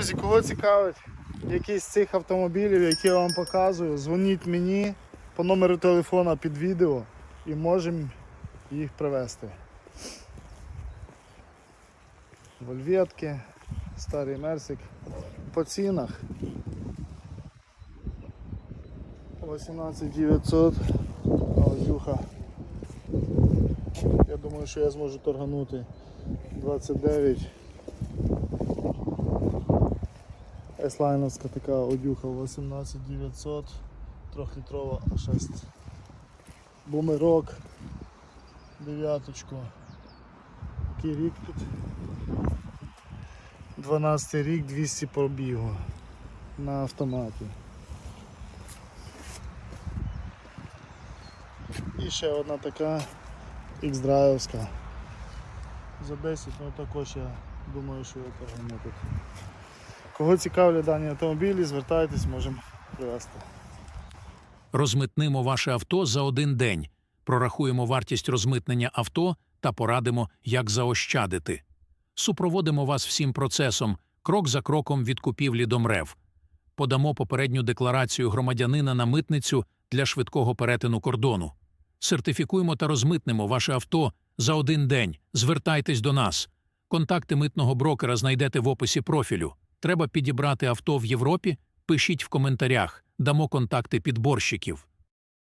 Друзі, кого цікавить якийсь з цих автомобілів, які я вам показую, дзвоніть мені по номеру телефона під відео і можемо їх привезти. Вольветки, старий мерсик. По цінах 18900 Аудюха. Я думаю, що я зможу торганути 29. Еслайновська така одюха 18900, 3-літрова 6. Бумерок, дев'яточку. Який рік тут? 12 рік, 200 пробігу на автоматі. І ще одна така X-драйвська. За 10, ну також я думаю, що я тут. Кого цікавлять дані автомобілі, звертайтесь, можемо привезти. Розмитнимо ваше авто за один день, прорахуємо вартість розмитнення авто та порадимо, як заощадити. Супроводимо вас всім процесом, крок за кроком від купівлі до МРЕВ. Подамо попередню декларацію громадянина на митницю для швидкого перетину кордону. Сертифікуємо та розмитнемо ваше авто за один день. Звертайтесь до нас. Контакти митного брокера знайдете в описі профілю. Треба підібрати авто в Європі? Пишіть в коментарях, дамо контакти підборщиків.